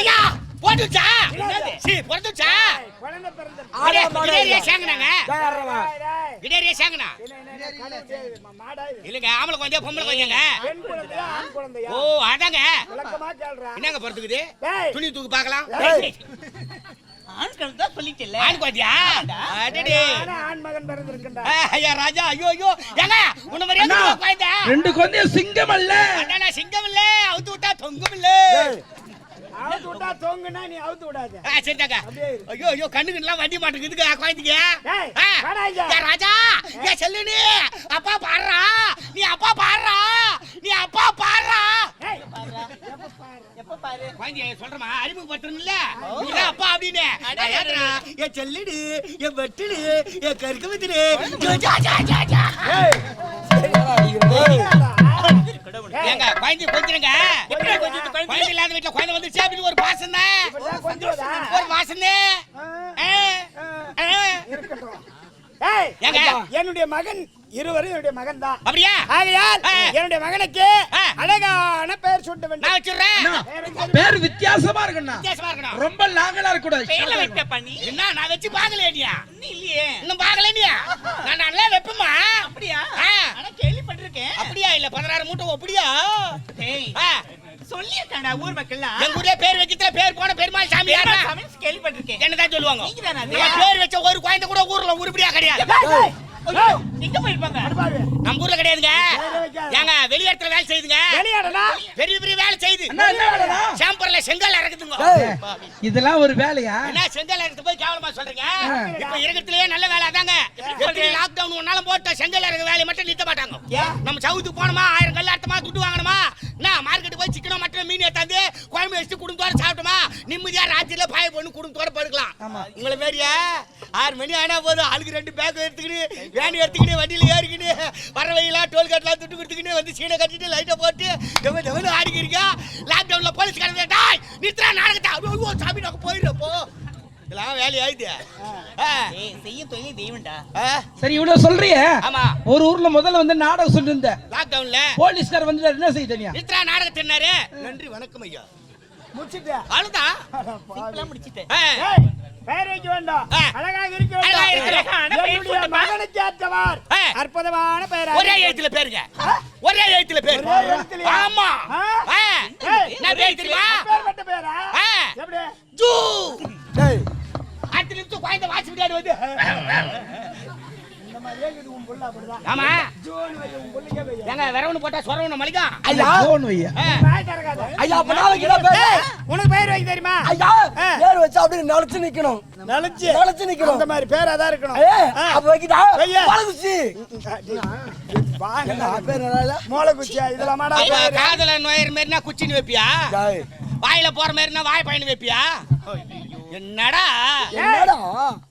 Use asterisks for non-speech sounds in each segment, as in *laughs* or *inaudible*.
ஐயா போட்டுச்சா? சீ பொறுத்துச்சா குழந்தை பிறந்த ஆடா மாடா. கிடேரியா இல்ல. சேங்கனாங்க யாரவா? கிடேரியா சேங்கனா? இல்லங்க ஆம்பளை கொஞ்சம் பொம்பளை கொஞ்சங்க ஓ அதாங்க. என்னங்க பொறுத்துக்குது. துணி தூக்கு பார்க்கலாம். ஆண்கள் தான் சொல்லிட்டல ஆண் அடடே. ஆனா ஆண் மகன் ஐயா ராஜா ஐயோ ஐயோ. ஏங்க உன்ன மாதிரி குழந்தை? ரெண்டு குழந்தையும் சிங்கம் அல்ல. அண்ணா சிங்கம் இல்ல. அவுத்து விட்டா தொங்கும் இல்ல. அவுத்து விட்டா தொங்குனா நீ அவுத்து விடாத. இரு. ஐயோ ஐயோ கண்ணுக்கு எல்லாம் வண்டி மாட்டேங்குதுங்க குழந்தைங்க ராஜா ஏ செல்லுனி அப்பா பாடுறா. நீ அப்பா பாடுறா. நீ அப்பா பாடுறா. சொல்றமா அறிமுகப்படுத்தணும்ல நீதான் அப்பா அப்படின்னு. என் செல்லுடு என் வெட்டுடு என் கருக்க வித்துடு ஏங்க குழந்தை கொஞ்சிருங்க குழந்தை இல்லாத வீட்டுல குழந்தை வந்துருச்சு அப்படின்னு ஒரு பாசம் தான்? ஒரு ஏங்க? என்னுடைய மகன் இருவரும் என்னுடைய மகன் தான். அப்படியா? ஆகையால். என்னுடைய மகனுக்கு. அழகான பெயர் சூட்ட வேண்டும். நான் வச்சிடுறேன். பேர் வித்தியாசமா இருக்குண்ணா. வித்தியாசமா இருக்கணும். ரொம்ப நாங்களா இருக்க பேர்ல கூடாது வைக்க பண்ணி என்ன நான் வச்சு பாக்கலையா இன்னும் இல்லையே. இன்னும் பாக்கலையா நான் நல்லா மூட்டை அப்படியா? சொல்லியிருக்காண்டா ஊர் மக்கள்லாம். எங்க ஊர்ல பேர் வைக்கிறதுல பேர் போன பெருமாள் சாமி யாரா கேள்விப்பட்டிருக்கேன். என்னதான் சொல்லுவாங்க? பேர் வச்ச ஒரு குழந்தை கூட ஊர்ல உருப்படியா கிடையாது. எங்க போயிருப்பாங்க? பாரு. நம்ம ஊர்ல கிடையாதுங்க. ஏங்க வெளியிடத்துல வேலை செய்யுதுங்க. வெளியாடனா? பெரிய பெரிய வேலை செய்யுது. அண்ணா, என்ன வேலைண்ணா? சாம்பர்ல செங்கல் இறக்குதுங்க இதெல்லாம் ஒரு வேலையா? என்ன செங்கல் இறக்குது போய் கேவலமா சொல்றீங்க? இப்ப இருக்கிறதுலயே நல்ல வேலை எப்படி லாக்டவுன் ஒன்னாலும் போட்ட செங்கல் இறக்குற வேலையை மட்டும் நிறுத்த மாட்டாங்க. நம்ம சவுத்துக்கு போனோமா ஆயிரம் கல் அர்த்தமா துட்டு வாங்கணுமா? என்ன மார்க்கெட் போய் சிக்கனம் மட்டும் மீன் எடுத்தாந்து குழம்பு வச்சுட்டு குடும்பத்தோட சாப்பிட்டோமா? நிம்மதியா ராத்திரில பாய பொண்ணு குடும்பத்தோட படுக்கலாம் உங்களை மாரியா ஆறு மணி ஆனா போதும். ஆளுக்கு ரெண்டு பேக் எடுத்துக்கிட்டு வேன் எடுத்துக்கிட்டு வண்டியில ஏறிக்கிட்டு வர வழியெல்லாம் டோல்கேட்லாம் துட்டு கொடுத்துக்கிட்டு வந்து சீனை கட்டிட்டு லைட்டை போட்டு டெவ டெவனு ஆடிக்கிறீங்க. லாக்டவுன்ல போலீஸ் கடந்த டாய் நிறுத்துறா நாடகத்தை. ஐயோ சாமி நாங்க போயிடுறப்போ இதெல்லாம் வேலை ஆயிடுது ஆ, ஏய் செய்யும் தொழில் தெய்வம்டா. சரி இவ்வளவு சொல்றிய? ஆமா. ஒரு ஊர்ல முதல்ல வந்து நாடகம் சொல்லிருந்த. லாக்டவுன்ல போலீஸ்கார் வந்து என்ன செய்ய தெரியும் நிறுத்துறா நாடகத்தினாரு நன்றி வணக்கம் ஐயா. முடிச்சிட்டியா? அவ்வளவுதான். *laughs* முடிச்சிட்டேன். பெயர் வைக்க வேண்டாம். அழகாக இருக்க வேண்டும். மகனுக்கு ஏற்றவார். அற்புதமான பெயர் ஒரே எழுத்துல பேருங்க. ஒரே எழுத்துல பேரு? ஆமா. நான் பேர் தெரியுமா? அப்பேற்பட்ட பெயரா? ஆ. எப்படி? ஜூ. அடுத்த நிமிஷம் குழந்தை வாசி விளையாடு வந்து இந்த மாதிரியே இருக்குது உன் புள்ள அப்படிதான். ஆமா வரவனு போட்டா சொரவனு ஐயா, வையா. ஐயா, அப்ப பேரு? ஏய், உனக்கு பெயர் வைக்க தெரியுமா ஐயா, ஆ. பேர் வச்சா அப்படியே நிலைச்சு நிக்கணும். நலிச்சு நிலைச்சு நிக்கணும். அந்த மாதிரி பேரா தான் இருக்கணும். அப்ப வைக்கிட்டா? வையா. பழகுச்சி. வாங்க என்ன, பேர் நல்லா இல்ல? மூளை குச்சியா இதெல்லாம் பேரு. காதல நோயர் மாதிரினா குச்சின்னு வைப்பியா வாயில போற மாதிரினா வாய் பயணம் வைப்பியா என்னடா? என்னடா?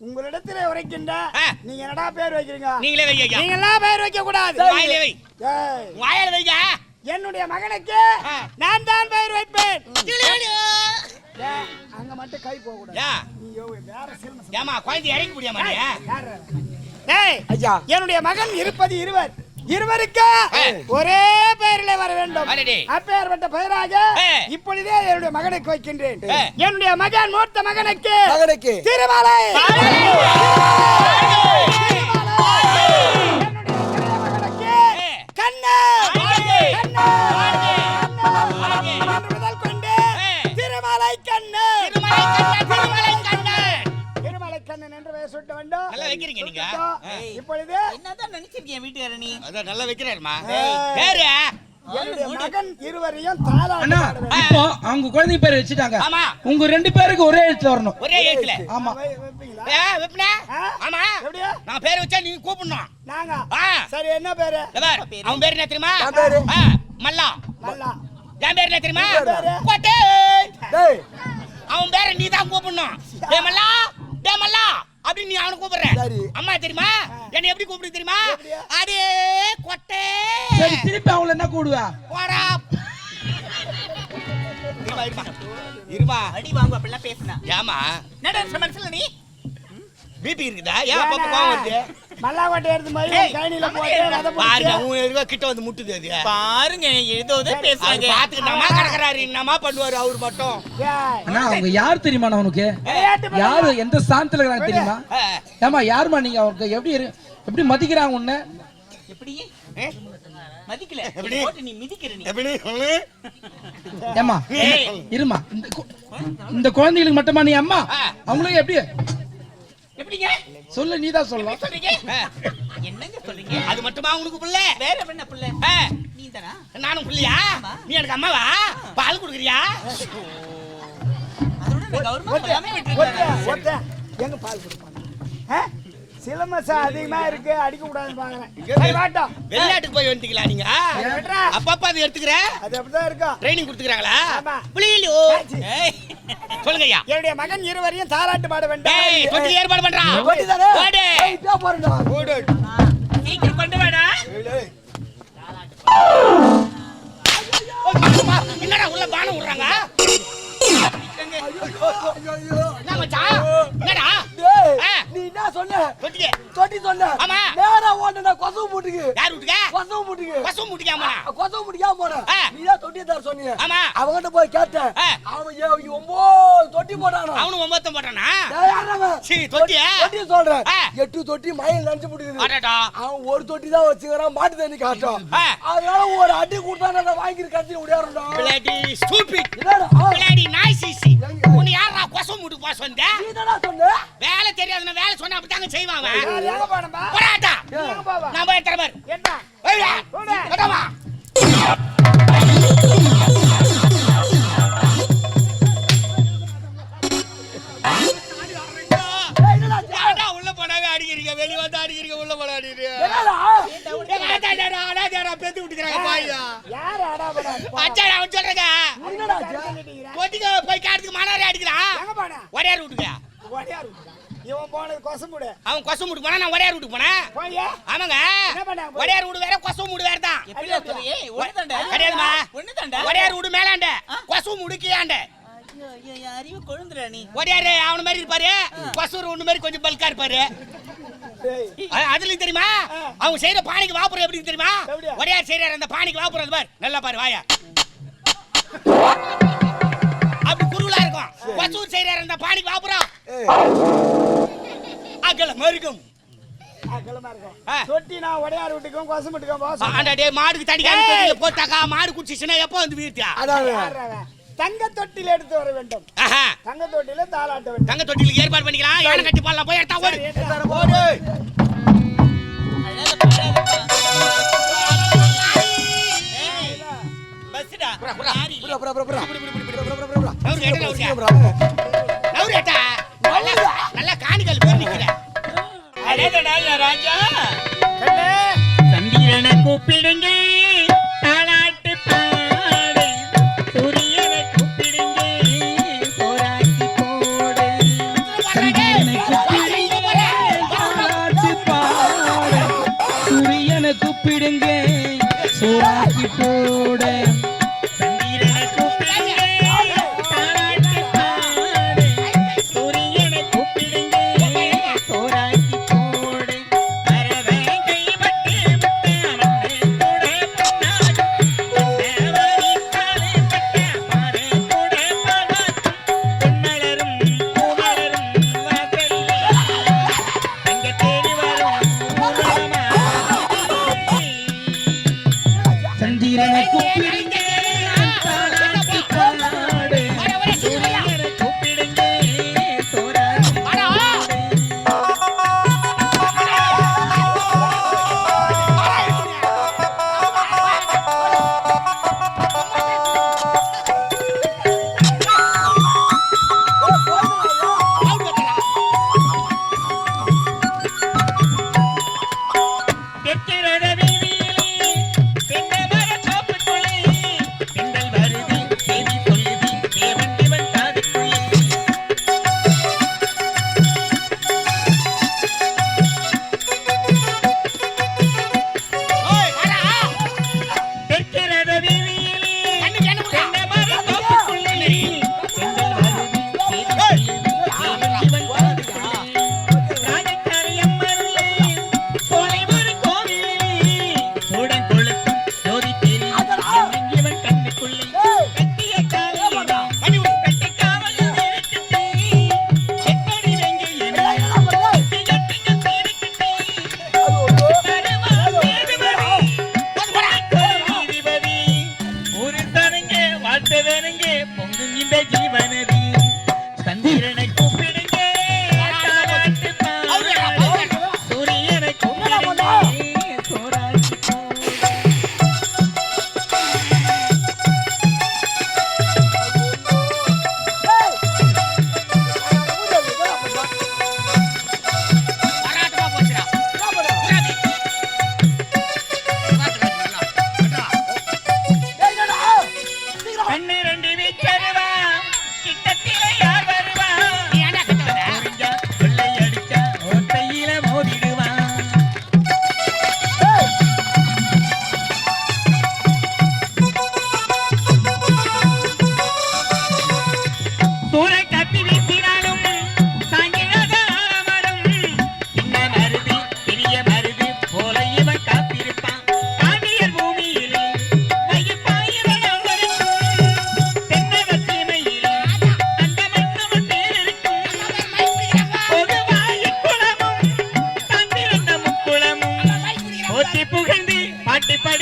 உங்களிடத்திலே உரைக்கின்ற ஆ. நீங்க என்னடா பேர் வைக்கிறீங்க? நீங்களே வைங்க ஐயா. நீங்க எல்லாம் பேர் வைக்க கூடாது வாயிலே வை. வாயில வைங்க. என்னுடைய மகனுக்கு. நான் தான் பெயர் வைப்பேன். அங்க மட்டும் கை போக கூடாது ஏமா குழந்தை இறக்க முடியாமா என்னுடைய மகன் இருப்பது இருவர். இருவருக்கு. ஒரே பெயரிலே வர வேண்டும். அப்பேற்பட்ட பெயராக. இப்பொழுதே என்னுடைய மகனுக்கு வைக்கின்றேன். என்னுடைய மகன் மூத்த மகனுக்கு மகனுக்கு. திருமலை வைக்கிறீங்க நீங்க. இருக்கட்டும். இப்பொழுது? என்னதான் நினைச்சிருக்கீங்க வீட்டுக்கார நீ? அதான் நல்லா வைக்கிறாருமா. பேரு மகன் இருவரையும் அண்ணா இப்போ அவங்க குழந்தை பேர் வச்சுட்டாங்க. ஆமா. உங்க ரெண்டு பேருக்கு ஒரே எழுத்துல வரணும். ஒரே எழுத்துல. ஆமா? ஆமா நான் பேர் வச்சா நீங்க கூப்பிடணும். நாங்க? சரி என்ன பேரு? அவன் பேர் என்ன தெரியுமா? மல்லா. நல்லா என் பேர் என்ன தெரியுமா? அவன் பேரை நீ தான் கூப்பிடணும். டே மல்லா. டே மல்லா. அப்படின்னு நீ அவனை கூப்பிடுற. சரி. அம்மா தெரியுமா? என்னை எப்படி கூப்பிடு தெரியுமா? அடே கொட்டை. சரி திருப்பி அவங்கள என்ன கூடுவா போடா. இருமா அடி வாங்க அப்படிலாம் பேசினா. ஏமா என்னடா மனசுல நீ? பிபி இருக்குதா? ஏன் அப்பப்ப கோவம் வருது? மல்லாக்கொட்டை எடுத்து மாதிரி கைனில போட்டு பாருங்க கிட்ட வந்து முட்டுது அது. பாருங்க ஏதோ பேசுறாங்க. பாத்துக்கிட்டாமா கிடக்குறாரு? என்னமா பண்ணுவாரு அவரு மட்டும்? அண்ணா அவங்க யார் தெரியுமா உனக்கு? யாரு? எந்த ஸ்தானத்துல இருக்காங்க தெரியுமா? ஏமா யாருமா நீங்க? அவங்க எப்படி இரு- எப்படி மதிக்கிறாங்க உன்னை? எப்படி? மதிக்கல. எப்படி? போட்டு நீ மிதிக்கிற நீ. எப்படி? ம்? ஏமா ஏய். இருமா இந்த குழந்தைகளுக்கு மட்டுமா நீ அம்மா? ஆ. அவங்களுக்கு எப்படி? எப்படிங்க? சொல்லு நீதான் சொல்லலாம். சொல்றீங்க? என்னங்க சொல்றீங்க? அது மட்டுமா உனக்கு புள்ள? வேற என்ன புள்ள? நீ தானா நானும் புள்ளையா. நீ எனக்கு அம்மாவா? பால் குடுக்குறியா? அதோட கவர்மெண்ட் விட்டுருக்கேன் ஒத்த. எங்க பால் கொடுப்பாங்க? ஆ? சிலம்பசா அதிகமா இருக்கு அடிக்க கூடாதுன்னு பாக்குறேன். வெளிநாட்டுக்கு போய் வந்துட்டீங்களா நீங்க. அப்பப்ப அது எடுத்துக்கிற? அது அப்படிதான் இருக்கும். ட்ரைனிங் கொடுத்துக்கிறாங்களா? ஏய் சொல்லுங்க ஐயா. என்னுடைய மகன் இருவரையும் தாலாட்டு பாட வேண்டாம். தொட்டி ஏற்பாடு பண்றா. ஓடிதானே? ஓடு. ஏய், இதோ பாருடா. சீக்கிரம் கொண்டு வாடா. என்னடா உள்ள பானம் விடுறாங்க? என்னடா. நீ என்ன சொன்ன? தொட்டி சொன்ன. ஆமா. கொசவு மூட்டுக்கு யார் விட்டுக்க கொசவு மூட்டுக்கு கொசவு மூட்டுக்கா போன ஆ. நீ தான் தொட்டி தர சொன்னீங்க ஆமா. அவங்கிட்ட போய் கேட்டேன். அவன் ஒன்பது தொட்டி போட்டானா அவனும் ஒன்பத்தம் போட்டானா டேய், யாரவன்? சீ, தொட்டியா? தொட்டி சொல்றேன். எட்டு தொட்டி மயில் நினைச்சு அடடா அவன் ஒரு தொட்டி தான் வச்சுக்கிறான் மாட்டு தண்ணி காட்டும். அதனால ஒரு அடி கொடுத்தா நான் வாங்கி கட்டி விடையாடும்டா பிளாடி ஸ்டூபிட் பிளாடி நாய் சிசி உன்னை யாரா கொசு முட்டு போஸ் வந்த நீ தானே சொன்ன வேலை தெரியாதுன்னா வேலை சொன்னா அவன். எங்க போவா நான் போய். ஏன்டா உள்ள போனாவே அடிக்கிறீங்க. வெளிய வந்து அடிக்கிறீங்க. உள்ள போனா அடிக்கிறீங்க. பெத்து விட்டுக்கிறாங்க அச்சாடா அவன் சொல்றேங்க போய் காட்டுக்கு மானாரே அடிக்கிறான். எங்க போனா ஒரே ரூட்டுக்கு இவன் போனது கொசமுடு. அவன் கொசு மூட்டு போனா நான் ஒரே ரூட்டுக்கு போனேன். போய் ஆமாங்க? ஒரே ரூடு வேற கொசு மூடு வேற தான் ஒரே ரூடு மேலாண்ட. கொசு முடுக்கியாண்ட ஐயோ, ஐயோ, என் அறிவு கொழுந்துடா நீ. ஒடையாரு அவன மாதிரி இருப்பாரு. கொசு ஒண்ணு மாதிரி கொஞ்சம் பல்கா இருப்பாரு. அதுலயும் தெரியுமா? அவங்க செய்யற பானைக்கு வாப்புறம் எப்படி தெரியுமா? ஒடையார் செய்யறாரு அந்த பானைக்கு வாப்புறம் அது பாரு. நல்லா பாரு வாயா. அப்படி குருவலா இருக்கும். கொசு செய்யறாரு அந்த பானைக்கு வாப்புறம். டேய் மாடுக்கு தண்ணி காமி தொட்டியில போட்டாக்கா மாடு குடிச்சிச்சுன்னா எப்போ வந்து வீர்த்தியா அதான்? தங்க தொட்டில எடுத்து வர வேண்டும். ஆஹா. தங்க தொட்டில தாளாட்ட வேண்டும். தங்க தொட்டிலுக்கு ஏற்பாடு பண்ணிக்கலாம். யானை கட்டி போடலாம். போய் எடுத்தா ஓடு. ஓடு. நல்லா காணிக்கல் ராஜா. சந்திரனை கூப்பிடுங்க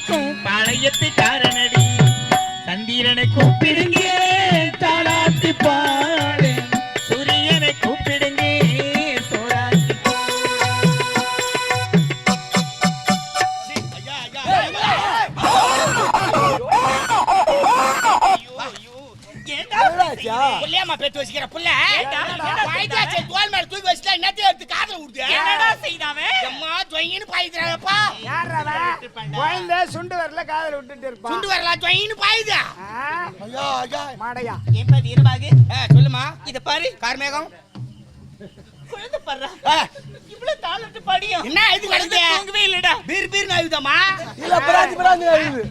பாளையத்துக்கும் பாளையத்து காரணடி சந்திரனை கூப்பிடுங்க தாளாத்து பா வரல காதல விட்டுட்டு இருப்பான் சுண்டு வரலாம் ஜொயின்னு பாயுதா. ஐயா ஐயா. மாடையா. ஏன்பா வீரபாகு. சொல்லுமா இத பாரு கார்மேகம். குழந்தை பாடுறா. இவ்வளவு தாளட்டு படியும். என்ன இது குழந்தை தூங்கவே இல்லடா. பீர் பீர் நாயுதம்மா இல்ல பிராந்தி பிராந்தி ஆகுது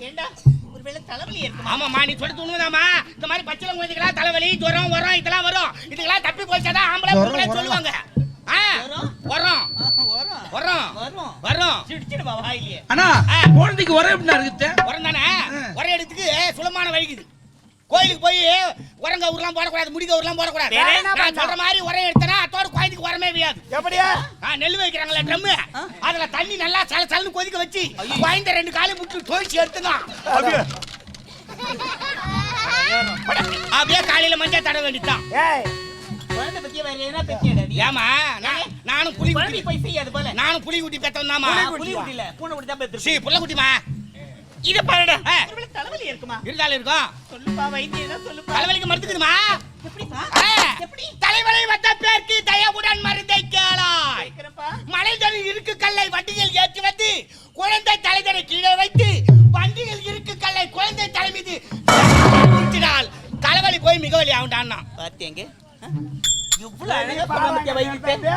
ஏண்டா ஒருவேளை தலைவலி இருக்குமா? ஆமாம்மா நீ சொல்றது உண்மைதாம்மா. இந்த மாதிரி பச்சில குழந்தைகளா தலைவலி ஜுரம் வரும் இதெல்லாம் வரும். இதுக்கெல்லாம் தப்பி போயிச்சாதான் ஆம்பளை பொம்பளை வரும். சொல்லுவாங்க. வரும்? வரும் வரும் வரும் வரும். வரும். சிடிச்சிடுவா வாயிலே. அண்ணா குழந்தைக்கு வர எப்படிண்ணா இருக்குது? உரம் தானே? ஆ. உர எடுத்துக்கு சுலமான வழிக்குது கோயிலுக்கு போய் உரங்க ஊர்லாம் போடக்கூடாது முடிக்க ஊர்லாம் போடக்கூடாது. நான்? சொல்ற மாதிரி உரம் எடுத்தனா அத்தோட கோயிலுக்கு உரமே வையாது. எப்படியா? நெல் வைக்கிறாங்களா ட்ரம்மு. அதுல தண்ணி நல்லா சல சலன்னு கொதிக்க வச்சு குழந்தை ரெண்டு காலையும் முட்டு தோய்ச்சி எடுத்துதான் அப்படியே? காலையில மஞ்சள் தட வேண்டியதுதான். ஏய். குழந்தை பத்தி வேற என்ன பத்தியடா நீ? ஏமா நான்- நானும் புலி குட்டி போய் செய்யாது போல. நானும் புலி குட்டி பெத்தவன்தாம்மா. புலி பூனை குட்டி தான் சீ பெத்து புள்ள குட்டிமா இத பாருடா. தலைவலி இருக்குமா? இருந்தாலும் இருக்கும். சொல்லுப்பா வைத்தியம் சொல்லுப்பா. தலைவலிக்கு மருந்துக்குதுமா? எப்படிப்பா? ஆ. எப்படி? தலைவலி வந்த பேருக்கு தயவுடன் மருந்தை கேளாய். கேக்குறப்பா. மலைகளில் இருக்கு கல்லை வண்டியில் ஏற்றி வந்து குழந்தை தலைதனை கீழே வைத்து வண்டியில் இருக்கு கல்லை குழந்தை தலை மீது தலைவலி போய் மிகவலி ஆகுண்டான்னா பாத்தியங்க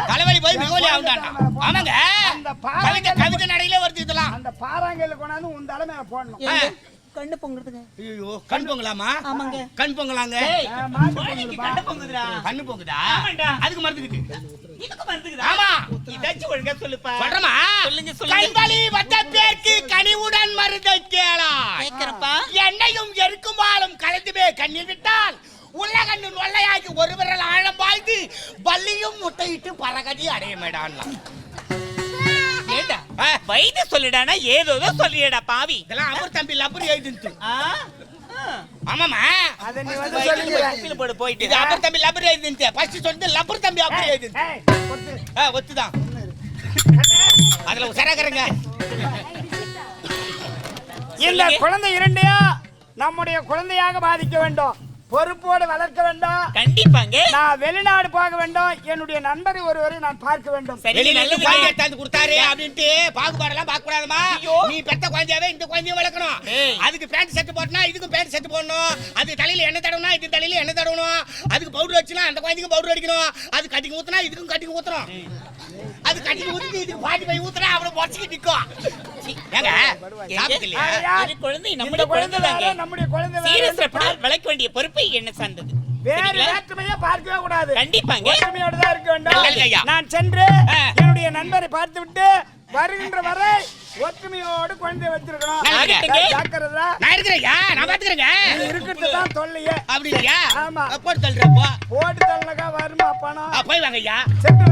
தலைவலி போய் மிகவலி ஆகுண்டான்னா ஆமாங்க. அந்த பாறை கவிதை கவிதை நடையில வருது இதெல்லாம். அந்த பாறாங்கல்ல கொண்டாந்து உன் தலை மேல போடணும். ஆ. கண்ணு பொங்குறதுங்க. ஐயோ கண் பொங்கலாமா? ஆமாங்க. கண் பொங்கலாங்க. கண்ணு பொங்குதுடா. கண்ணு பொங்குதா. அதுக்கு மருந்துக்குது இதுக்கு மருந்துக்குதா? ஆமா. இதாச்சும் ஒழுங்கா சொல்லுப்பா. சொல்றமா? சொல்லுங்க, சொல்லுங்க. கண்வலி வந்த பேருக்கு கனிவுடன் மருந்தை கேளாய் கேக்குறப்பா. எண்ணெயும் எருக்குமாலும் கலந்துமே கண்ணில் விட்டால் உள்ள கண்ணு நொல்லையாகி ஒரு விரல் ஆழம் பாய்ந்து பல்லியும் முட்டையிட்டு பரகதி அடைய மேடான்லாம் ஏண்டா வைத்திய சொல்லிடானா? ஏதோ சொல்லிடா பாவி. இதெல்லாம் அமர் தம்பி லப்பர் எழுதிட்டு. ஆமாமா போடு போயிட்டு. இது அமர் தம்பி லப்பர் எழுதிட்டு ஃபர்ஸ்ட் சொல்லிட்டு லப்பர் தம்பி அப்படி எழுதிட்டு ஏய் பொத்து. ஆ, ஒத்துதான். அதுல உசராக்கிறங்க இந்த. குழந்தை இரண்டையா நம்முடைய குழந்தையாக பாதிக்க வேண்டும். பொறுப்போடு வளர்க்க வேண்டும். கண்டிப்பாங்க. நான் வெளிநாடு போக வேண்டும். என்னுடைய நண்பரை ஒருவரை நான் பார்க்க வேண்டும். சரி இருந்து குழந்தை எடுத்தாந்து கொடுத்தாரு அப்படின்ட்டு பாகுபாடெல்லாம் பார்க்க கூடாதுமா. நீ பெத்த குழந்தையாவே இந்த குழந்தையும் வளர்க்கணும். அதுக்கு பேண்ட் செட் போட்டனா இதுக்கும் பேண்ட் செட் போடணும். அது தலையில எண்ணெய் தடவனா இது தலையில எண்ணெய் தடவணும். அதுக்கு பவுடர் வச்சுனா அந்த குழந்தைக்கு பவுடர் அடிக்கணும். அது கட்டிக்கு ஊத்துனா இதுக்கும் கட்டிக்கு ஊத்துறோம் அது கட்டிக்கு ஊத்தி இதுக்கு பாட்டி போய் ஊத்துனா அவனை ஏங்க இல்லையா? ஐயா, இது குழந்தை நம்முடைய குழந்தை நம்முடைய குழந்தை வளர்க்க வேண்டிய பொறுப்பை என்ன சார்ந்தது? வேறு? வேற்றுமையை பார்க்கவே கூடாது. கண்டிப்பாங்க. ஒற்றுமையோடு தான் இருக்க. வேண்டும். நான் சென்று. என்னுடைய நண்பரை பார்த்து விட்டு வருகின்ற வரை ஒற்றுமையோடு குழந்தை வச்சிருக்கணும். நல்லதுங்க. ஜாக்கிரதா நான் இருக்கிறேயா நான் பாத்துக்கிறேங்க இருக்கிறது தான் தொல்லையே. அப்படி இல்லையா? ஆமா. போட்டு தள்ளுறப்போ போட்டு தள்ளக்கா வருமா பணம்? போய் வாங்க ஐயா சென்று